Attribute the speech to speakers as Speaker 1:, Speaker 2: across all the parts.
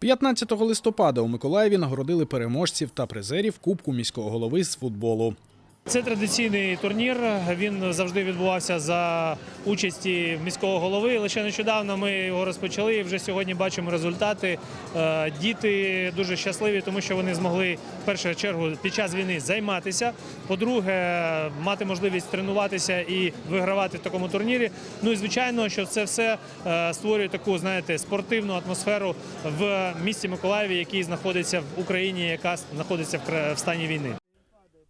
Speaker 1: 15 листопада у Миколаєві нагородили переможців та призерів Кубку міського голови з футболу.
Speaker 2: Це традиційний турнір. Він завжди відбувався за участі міського голови. Лише нещодавно ми його розпочали. і Вже сьогодні бачимо результати. Е, Діти дуже щасливі, тому що вони змогли в першу чергу під час війни займатися. По-друге, мати можливість тренуватися і вигравати в такому турнірі. Ну і звичайно, що це все е, створює таку, знаєте, спортивну атмосферу в місті Миколаєві, який знаходиться в Україні, яка знаходиться в стані війни.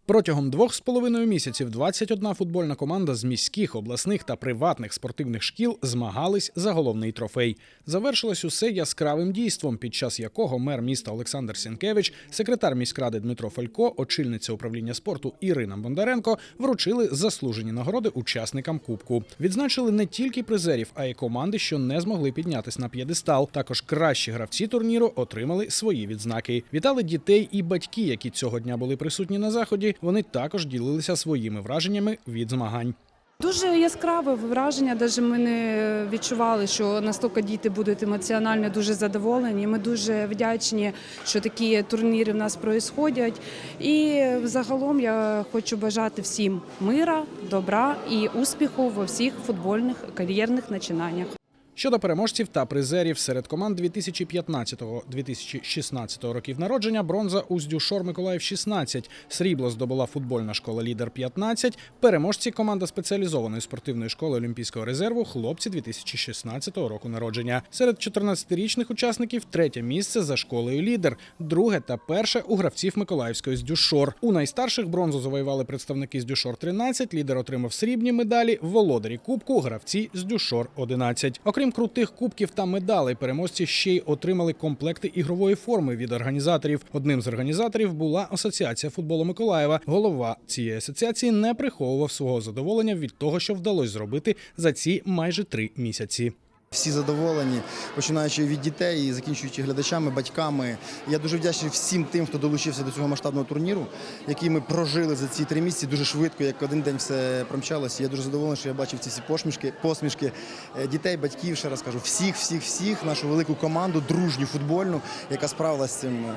Speaker 1: Протягом двох з половиною місяців 21 футбольна команда з міських, обласних та приватних спортивних шкіл змагались за головний трофей. Завершилось усе яскравим дійством, під час якого мер міста Олександр Сінкевич, секретар міськради Дмитро Фалько, очільниця управління спорту Ірина Бондаренко вручили заслужені нагороди учасникам кубку. Відзначили не тільки призерів, а й команди, що не змогли піднятись на п'єдестал. Також кращі гравці турніру отримали свої відзнаки. Вітали дітей і батьки, які цього дня були присутні на заході. Вони також ділилися своїми враженнями від змагань.
Speaker 3: Дуже яскраве враження. Навіть ми не відчували, що настільки діти будуть емоціонально дуже задоволені. Ми дуже вдячні, що такі турніри в нас проїсходять. І загалом я хочу бажати всім мира, добра і успіху во всіх футбольних кар'єрних начинаннях.
Speaker 1: Щодо переможців та призерів серед команд 2015-2016 років народження, бронза Уздюшор Миколаїв 16, срібло здобула футбольна школа Лідер 15, переможці команда спеціалізованої спортивної школи Олімпійського резерву хлопці 2016 року народження. Серед 14-річних учасників третє місце за школою Лідер, друге та перше у гравців Миколаївської Здюшор. У найстарших бронзу завоювали представники Здюшор 13, лідер отримав срібні медалі, володарі кубку, гравці з Дюшор 11. Окрім крутих кубків та медалей, переможці ще й отримали комплекти ігрової форми від організаторів. Одним з організаторів була Асоціація футболу Миколаєва. Голова цієї асоціації не приховував свого задоволення від того, що вдалося зробити за ці майже три місяці.
Speaker 4: Всі задоволені, починаючи від дітей і закінчуючи глядачами, батьками. Я дуже вдячний всім тим, хто долучився до цього масштабного турніру, який ми прожили за ці три місяці дуже швидко, як один день все промчалося. Я дуже задоволений, що я бачив ці всі посмішки, посмішки е, дітей, батьків. Ще раз кажу, всіх, всіх, всіх, нашу велику команду, дружню футбольну, яка справилася з цим е,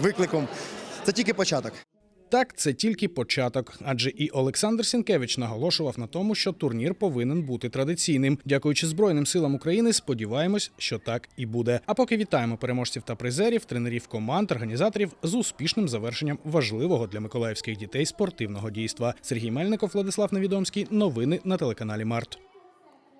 Speaker 4: викликом. Це тільки початок.
Speaker 1: Так, це тільки початок, адже і Олександр Сінкевич наголошував на тому, що турнір повинен бути традиційним. Дякуючи Збройним силам України, сподіваємось, що так і буде. А поки вітаємо переможців та призерів, тренерів команд, організаторів з успішним завершенням важливого для миколаївських дітей спортивного дійства. Сергій Мельников, Владислав Невідомський. Новини на телеканалі Март.